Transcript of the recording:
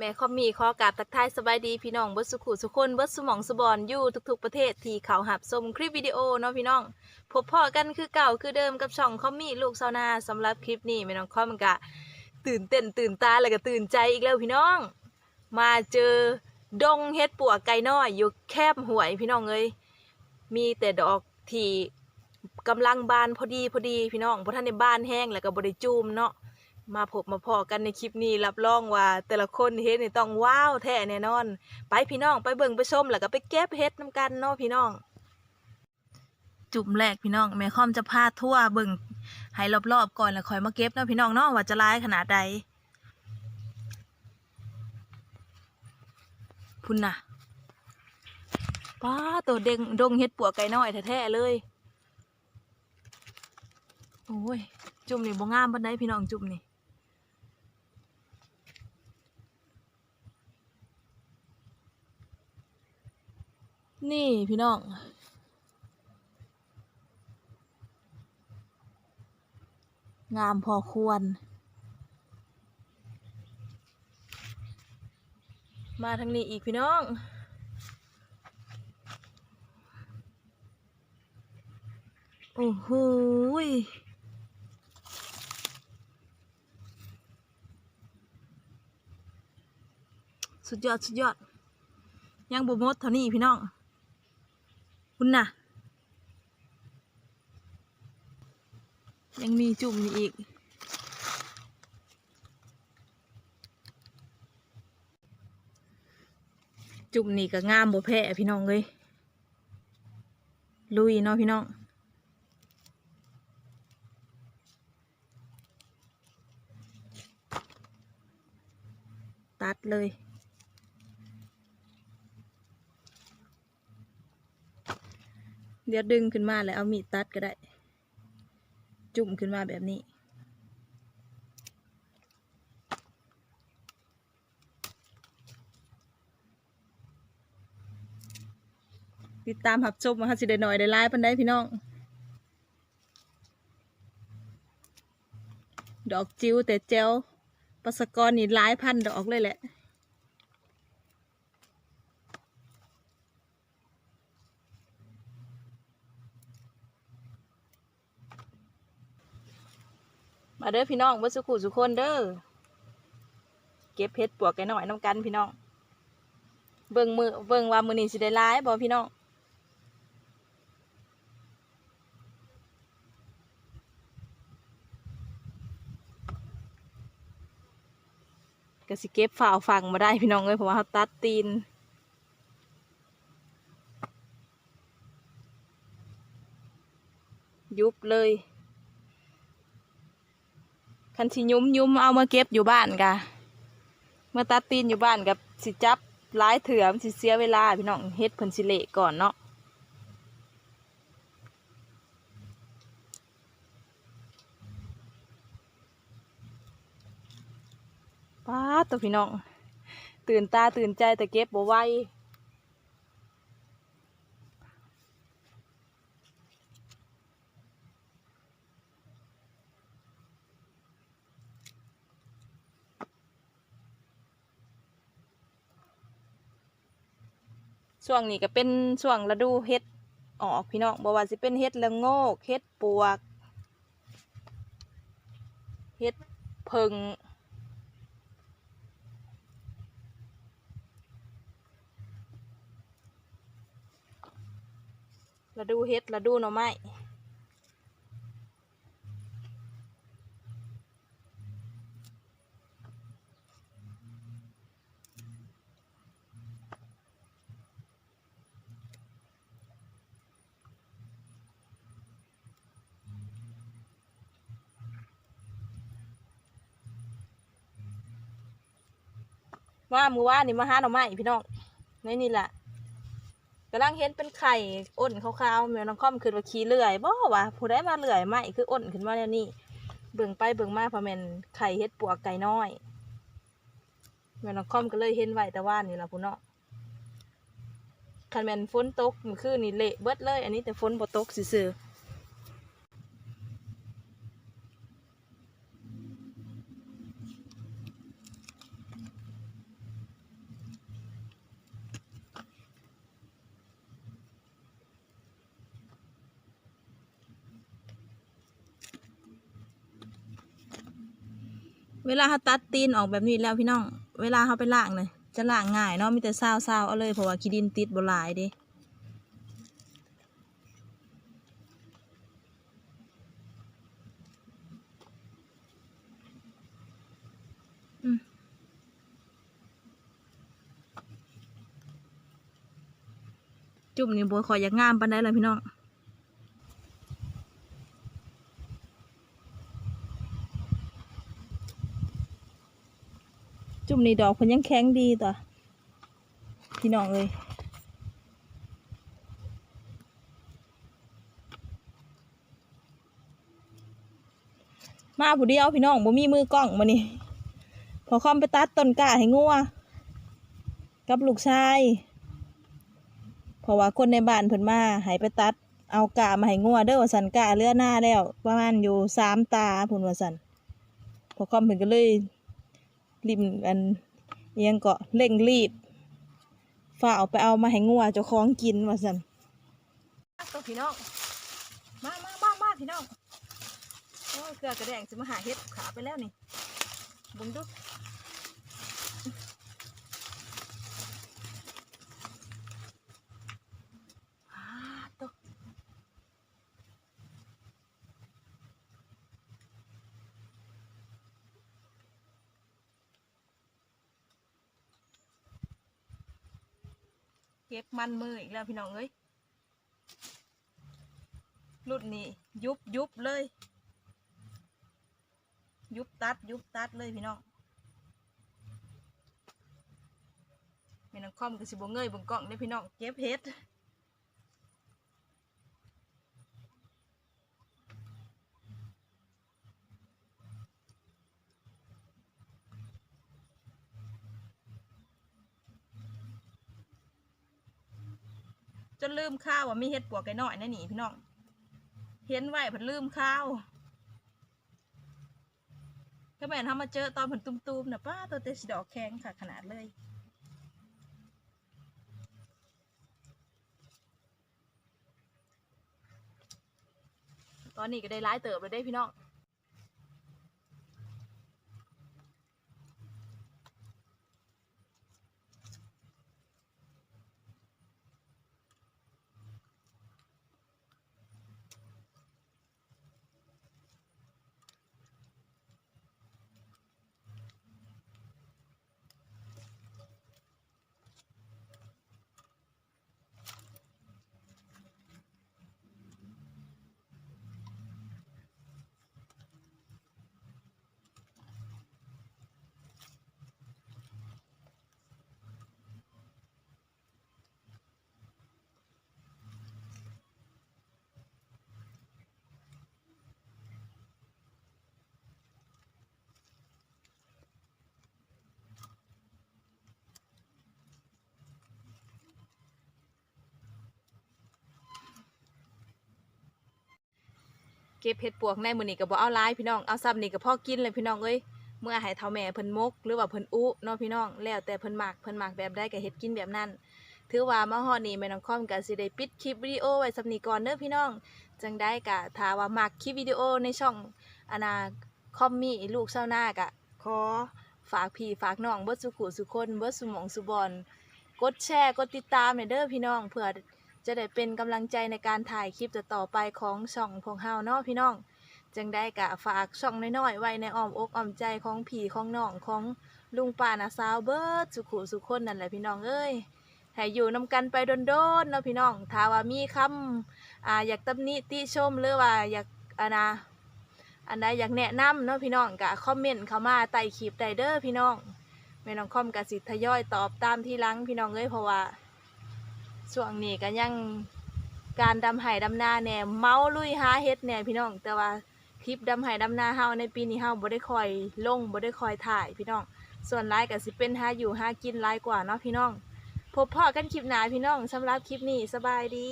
แม่คอมมีขอกราบทักทายสบายดีพี่น้องเบิดสุขุสุคนเบิดสมองสบอนอยู่ทุกๆประเทศที่เขาหับชมคลิปวิดีโอเนาะพี่น้องพบพ่อกันคือเก่าคือเดิมกับช่องคอมมีลูกซาวนาสำหรับคลิปนี้แม่น้องคอมกะตื่นเต้นตื่นตาแล้วก็ตื่นใจอีกแล้วพี่น้อง มาเจอดงเฮ็ดปัวไก่น้อยอยู่แคบหวยพี่น้องเอ้ยมีแต่ดอกที่กำลังบานพอดีพอดีพี่น้องเพราะท่านในบ้านแห้งแล้วก็บริจูมเนาะ มาพบมาพอกันในคลิปนี้รับรองว่า แต่ละคนเฮ็ดนี่ต้องว้าวแท้แน่นอน ไปพี่น้องไปเบิ่งไปชมแล้วก็ไปเก็บเฮ็ดนํกันเนาะพี่น้อง จุ่มแรกพี่น้องแม่คอมจะพาทั่วเบิ่งให้รอบๆก่อนแล้วค่อยมาเก็บเนาะพี่น้องเนาะว่าจะร้ายขนาดใดพุ่นน่ะป้าตัวเด้งดงเฮ็ดปัวไก่น้อยแท้ๆเลยโอ้ยจุ่มนี่บ่งามปานใดพี่น้องจุ่มนี่ นี่พี่น้อง งามพอควร มาทางนี้อีกพี่น้องโอ้โหสุดยอด สุดยอด ยังบ่หมดเท่านี้พี่น้อง คุณน่ะ ยังมีจุ่มอยู่อีก จุ่มนี่ก็งามบ่แพ้พี่น้องเลยลุยเนาะพี่น้องตัดเลย เดี๋ยวดึงขึ้นมาแล้วเอามีดตัดก็ได้ จุ่มขึ้นมาแบบนี้ ติดตามหับชมมาฮัสิได้หน่อยได้ไลายปันได้พี่น้อง ดอกจิ๋วแต่เจวปัสกรนี่หลายพันดอกเลยแหละ มาเด้อพี่น้องเบ่สุขุสุคนเด้อเก็บเพชรปวกไก่หน่อยน้ำกันพี่น้อง เบิ่งมือเบิ่งว่ามือนี้สิได้ร้ายบ่พี่น้องก็สิเก็บฝ่าฟังมาได้พี่น้องเอ้ยเพราะว่าเขาตัดตีนยุบเลย คันสิยุ้มยุ้มเอามาเก็บอยู่บ้านกะเมื่อตัดตีนอยู่บ้านกับสิจับหลายเถื่อมนสิเสียเวลาพี่น้องเฮ็ดเพิ่นสิเละก่อนเนาะป้าตัวพี่น้องตื่นตาตื่นใจแต่เก็บบ่ไว ช่วงนี้ก็เป็นช่วงฤดูเฮ็ดออกพี่น้องบ่ว่าสิเป็นเฮ็ดละโงกเฮ็ดปวกเฮ็ดเพิงฤดูเฮ็ดฤดูหน่อไม้ ว่ามือว่านี่มาหาหน่อไม้พี่น้องในนี่แหละกำลังเห็นเป็นไข่อ้นขาวๆแมวน้องค่อมคือว่าขี้เลื่อยบ่วะผู้ใดมาเลื่อยไหมคืออ้นขึ้นมาแล้วนี่เบิ่งไปเบิ่งมาพะแม่นไข่เฮ็ดปวกไก่น้อยแมวน้องค่อมก็เลยเห็นไว้แต่ว่านี่ละผู้เนาะคันแม่นฝนตกมันคือนี่เละเบิดเลย อันนี้แต่ฝนบ่ตกซื่อ เวลาเขาตัดตีนออกแบบนี้แล้วพี่น้อง เวลาเขาไปล้างเลยจะล้างง่ายเนาะมีแต่ซาวซาวๆเอาเลยเพราะว่าขี้ดินติดบลายด้อืมจุ่มนี่บัวขอยอยากงามปานใดเลยพี่น้อง จุ่มนี่ดอกเพิ่นยังแข็งดีต่อพี่น้องเลยมาผู้เดียวพี่น้องบ่มีมือกล้องมานี่พอคอมไปตัดต้นกล้าให้งัวกับลูกชายเพราะว่าคนในบ้านเพิ่นมาให้ไปตัด เอากามาให้งัวเด้อว่าสันกาเลือหน้าแล้ว ประมาณอยู่สามตาพุ่นว่าสันพอคอมเพิ่นก็เลย ริมอันเอียงเกาะเร่งรีบฝ่าเอาไปเอามาให้งัวเจ้าของกินว่าสันต้องพี่น้องมามามามาพี่น้องโอ้ยเกลือกระแดงจะมาหาเห็ดขาไปแล้วนี่บุ้งดุ เก็บมันมืออีกแล้วพี่น้องเอ้ยรุ่นนี้ยุบยุบเลย ยุบตัด ยุบตัดเลยพี่น้องแม่น้องคอมก็สิบ่เงยบนกล้องเด้พี่น้องเก็บเฮ็ด จนลืมข้าวว่ามีเห็ดปวกไก่น้อยนั่นนี่พี่น้อง เห็นไว้เพิ่นลืมข้าวถ้าแม่นทำมาเจอตอนผลตุ้มๆนะป้าตัวเตสิดอกแข็งค่ะขนาดเลยตอนนี้ก็ได้ร้ายเติบเลยได้พี่น้อง เก็บเห็ดปวกในมือนี่ก็บ่เอาหลายพี่น้องเอาซ้ำนี่ก็พ่อกินเลยพี่น้องเอ้ยเมื่อให้เท่าแม่เพิ่นมก หรือว่าเพิ่นอุเนาะพี่น้องแล้วแต่เพิ่นมักเพิ่นมักแบบใดก็เฮ็ดกินแบบนั้นถือว่ามาฮอดนี้แม่น้องคอมก็สิได้ปิดคลิปวิดีโอไว้สำนีก่อนเด้อพี่น้องจังได้ก็ถ้าว่ามักคลิปวิดีโอในช่องอนาคอมมี่ลูกเศร้าหน้าก็ขอฝากพี่ฝากน้องเบิดสุขุสุคนเบิดสุหมองสุบอนกดแชร์กดติดตามเนเด้อพี่น้องเพื่อ จะได้เป็นกำลังใจในการถ่ายคลิปต่อๆไปของช่องพวกเฮาเนาะพี่น้องจังได้กะฝากช่องน้อยๆไว้ในอ้อมอกอ้อมใจของผีของน้องของลุงป้านาสาวเบิร์ดสุขุสุขคนนั่นแหละพี่น้องเอ้ยให้อยู่นำกันไปโดนๆเนาะพี่น้องถ้าว่ามีคำอ่าอยากตำหนิติชมหรือว่าอยากอานาอันใดอยากแนะนำเนาะพี่น้องกะคอมเมนต์เข้ามาใต้คลิปไดเด้อพี่น้องแม่น้องคอมกะสิทยอยตอบตามที่ลังพี่น้องเอ้ยเพราะว่า ช่วงนี้ก็ยังการดำไห่ดำนาแหน่เมาลุยหาเฮ็ดแหน่พี่น้อง แต่ว่าคลิปดำไหดำนาเฮาในปีนี้เฮาบ่ได้คอยลงบ่ได้คอยถ่ายพี่น้อง ส่วนไลายก็สิเป็นหาอยู่หากินไลายกว่าเนาะพี่น้อง พบพ่อกันคลิปหน้าพี่น้องสำหรับคลิปนี้สบายดี